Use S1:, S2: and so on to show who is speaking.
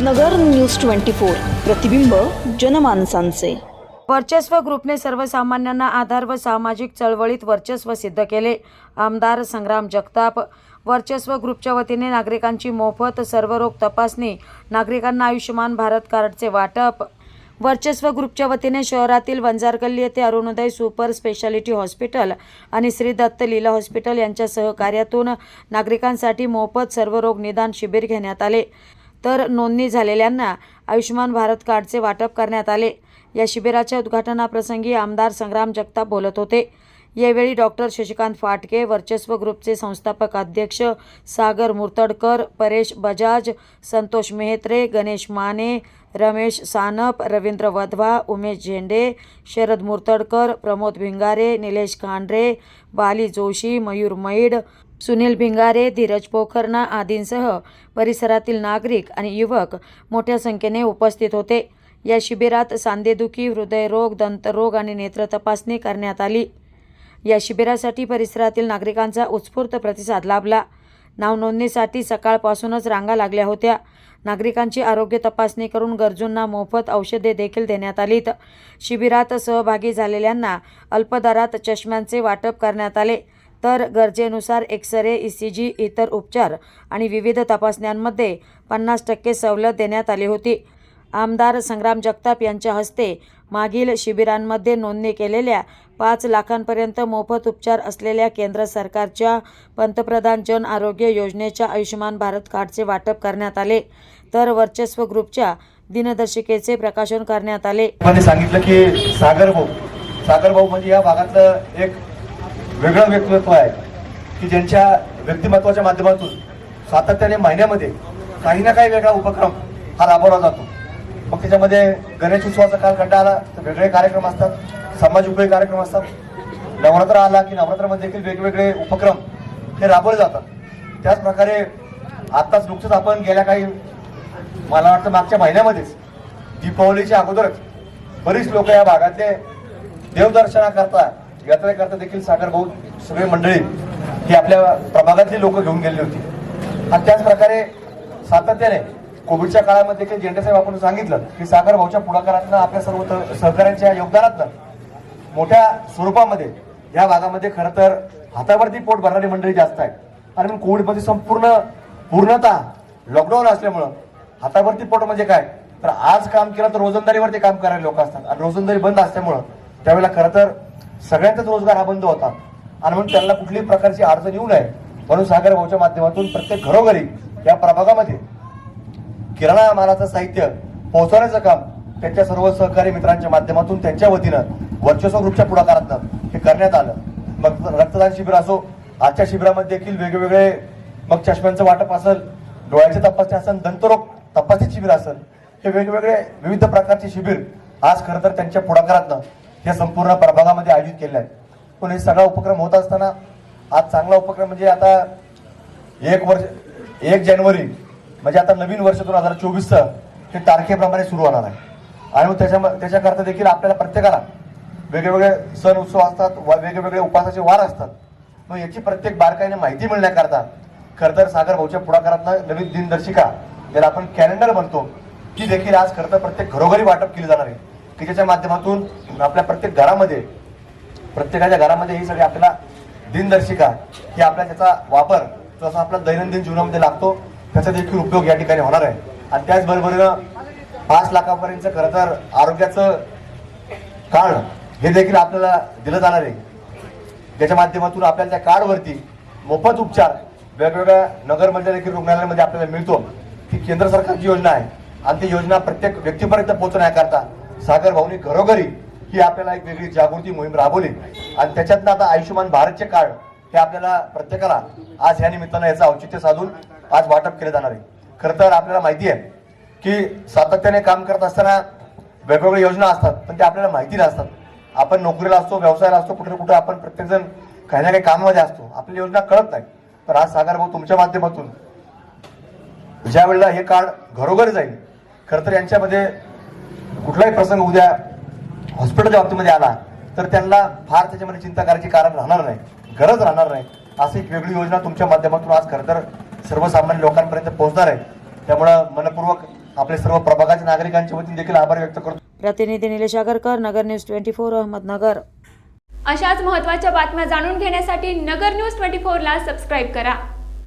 S1: नगर news twenty four. प्रतिबिंब जनमानसांचे.
S2: वर्चस्व ग्रुपने सर्वसामान्यांना आधार व सामाजिक चळवळीत वर्चस्व सिद्ध केले. आमदार संग्राम जगताप वर्चस्व ग्रुपच्या वतीने नागरिकांची मोफत सर्वरोग तपासणी नागरिकांना आयुष्यमान भारत कार्डचे वाटप. वर्चस्व ग्रुपच्या वतीने शहरातील वंजारगल्ली येथे अरुणोदय सुपर स्पेशालिटी हॉस्पिटल आणि श्री दत्त लीला हॉस्पिटल यांच्या सहकार्यातून नागरिकांसाठी मोफत सर्वरोग निदान शिबिर घेण्यात आले. तर नोंदणी झालेल्यांना आयुष्यमान भारत कार्डचे वाटप करण्यात आले. या शिबिराच्या उद्घाटनाप्रसंगी आमदार संग्राम जगताप बोलत होते. यावेळी डॉक्टर शशिकांत फाटके वर्चस्व ग्रुपचे संस्थापक अध्यक्ष सागर मुर्तडकर परेश बजाज संतोष मेहत्रे गणेश माने रमेश सानप रवींद्र वधवा उमेश झेंडे शरद मुर्तडकर प्रमोद भिंगारे निलेश खांडरे बाली जोशी मयूर मैड सुनील भिंगारे धीरज पोखरणा आदींसह परिसरातील नागरिक आणि युवक मोठ्या संख्येने उपस्थित होते. या शिबिरात सांधेदुखी हृदयरोग दंतरोग आणि नेत्र तपासणी करण्यात आली. या शिबिरासाठी परिसरातील नागरिकांचा उत्स्फूर्त प्रतिसाद लाभला. नावनोंदणीसाठी सकाळपासूनच रांगा लागल्या होत्या. नागरिकांची आरोग्य तपासणी करून गरजूंना मोफत औषधे देखील देण्यात आलीत. शिबिरात सहभागी झालेल्यांना अल्पदरात चष्म्यांचे वाटप करण्यात आले. तर गरजेनुसार एक्सरे ई सी जी इतर उपचार आणि विविध तपासण्यांमध्ये पन्नास टक्के सवलत देण्यात आली होती. आमदार संग्राम जगताप यांच्या हस्ते मागील शिबिरांमध्ये नोंदणी केलेल्या पाच लाखांपर्यंत मोफत उपचार असलेल्या केंद्र सरकारच्या पंतप्रधान जन आरोग्य योजनेच्या आयुष्यमान भारत कार्डचे वाटप करण्यात आले. तर वर्चस्व ग्रुपच्या दिनदर्शिकेचे प्रकाशन करण्यात आले.
S3: सांगितलं की सागर भाऊ सागर भाऊ म्हणजे या भागातलं एक वेगळं व्यक्तिमत्व आहे की ज्यांच्या व्यक्तिमत्वाच्या माध्यमातून सातत्याने महिन्यामध्ये काही ना काही वेगळा उपक्रम हा राबवला जातो. मग त्याच्यामध्ये गणेश उत्सवाचा कालखंड आला तर वेगळे कार्यक्रम असतात समाज उपयोगी कार्यक्रम असतात. नवरात्र आला की नवरात्रामध्ये देखील वेगवेगळे उपक्रम हे राबवले जातात. त्याचप्रकारे आत्ताच नुकतंच आपण गेल्या काही मला वाटतं मागच्या महिन्यामध्येच दीपावलीच्या अगोदरच बरीच लोक या भागातले देवदर्शनाकरता यात्रेकरता देखील सागर भाऊ सगळी मंडळी ही आपल्या प्रभागातली लोक घेऊन गेली होती. आणि त्याच प्रकारे सातत्याने कोविडच्या काळामध्ये देखील झेंडेसाहेब आपण सांगितलं की सागर भाऊच्या पुढाकारातनं आपल्या सर्व सहकाऱ्यांच्या योगदानातनं मोठ्या स्वरूपामध्ये या भागामध्ये खरं तर हातावरती पोट भरणारी मंडळी जास्त आहे आणि मग कोविडमध्ये संपूर्ण पूर्णतः लॉकडाऊन असल्यामुळं हातावरती पोट म्हणजे काय? तर आज काम केलं तर रोजंदारीवरती काम करायला लोक असतात. आणि रोजंदारी बंद असल्यामुळं त्यावेळेला खरं तर सगळ्यांचाच रोजगार हा बंद होता. आणि म्हणून त्यांना कुठलीही प्रकारची अडचण येऊ नये. म्हणून सागर भाऊच्या माध्यमातून प्रत्येक घरोघरी या प्रभागामध्ये किराणा मालाचं साहित्य पोहोचवण्याचं काम त्यांच्या सर्व सहकारी मित्रांच्या माध्यमातून त्यांच्या वतीनं वर्चस्व ग्रुपच्या पुढाकारातनं हे करण्यात आलं. मग रक्तदान शिबिर असो आजच्या शिबिरामध्ये देखील वेगवेगळे मग चष्म्यांचं वाटप असेल डोळ्याची तपासणी असेल दंतरोग तपासणी शिबिर असेल हे वेगवेगळे विविध प्रकारचे शिबिर आज खरं तर त्यांच्या पुढाकारातनं हे संपूर्ण प्रभागामध्ये आयोजित केले आहेत पण हे सगळा उपक्रम होत असताना आज चांगला उपक्रम म्हणजे आता एक वर्ष एक जानेवारी म्हणजे आता नवीन वर्ष दोन हजार चोवीसचं हे तारखेप्रमाणे सुरू होणार आहे. आणि मग त्याच्या त्याच्याकरता देखील आपल्याला प्रत्येकाला वेगवेगळे सण उत्सव असतात वा- वेगवेगळे उपासाचे वार असतात. मग याची प्रत्येक बारकाईने माहिती मिळण्याकरता खरंतर सागर भाऊच्या पुढाकारातनं नवीन दिनदर्शिका ज्याला आपण कॅलेंडर म्हणतो ती देखील आज खरं तर प्रत्येक घरोघरी वाटप केली जाणार आहे. की ज्याच्या माध्यमातून आपल्या प्रत्येक घरामध्ये प्रत्येकाच्या घरामध्ये ही सगळी आपल्याला दिनदर्शिका ही आपल्या त्याचा वापर जो असा आपल्या दैनंदिन जीवनामध्ये लागतो. त्याचा देखील उपयोग या ठिकाणी होणार आहे. आणि त्याचबरोबरीनं पाच लाखापर्यंत खरं तर आरोग्याचं कार्ड हे देखील आपल्याला दिलं जाणार आहे. ज्याच्या माध्यमातून आपल्याला त्या कार्डवरती मोफत उपचार वेगवेगळ्या नगरमधल्या देखील रुग्णालयामध्ये आपल्याला मिळतो. ती केंद्र सरकारची योजना आहे. आणि ती योजना प्रत्येक व्यक्तीपर्यंत पोहोचण्याकरता सागर भाऊनी घरोघरी ही आपल्याला एक वेगळी जागृती मोहीम राबवली. आणि त्याच्यातनं आता आयुष्यमान भारतचे कार्ड हे आपल्याला प्रत्येकाला आज या निमित्तानं याचं औचित्य साधून आज वाटप केलं जाणार आहे. खरं तर आपल्याला माहिती आहे की सातत्याने काम करत असताना वेगवेगळ्या योजना असतात पण त्या आपल्याला माहिती नसतात. आपण नोकरीला असतो व्यवसायाला असतो कुठे कुठे आपण प्रत्येकजण काही ना काही कामामध्ये असतो. आपली योजना कळत नाही. तर आज सागर भाऊ तुमच्या माध्यमातून ज्या वेळेला हे कार्ड घरोघरी जाईल खरं तर यांच्यामध्ये कुठलाही प्रसंग उद्या हॉस्पिटलच्या बाबतीमध्ये आला तर त्यांना फार त्याच्यामध्ये चिंता करायची कारण राहणार नाही गरज राहणार नाही. अशी एक वेगळी योजना तुमच्या माध्यमातून आज खरं तर सर्वसामान्य लोकांपर्यंत पोहोचणार आहे. त्यामुळं मनपूर्वक आपल्या सर्व प्रभागाच्या नागरिकांच्या वतीने देखील आभार व्यक्त करतो.
S2: प्रतिनिधी Nilesh Agarkar Nagar news twenty four Ahmednagar.
S4: अशाच महत्त्वाच्या बातम्या जाणून घेण्यासाठी नगर न्यूज ट्वेंटी फोरला सबस्क्राईब करा.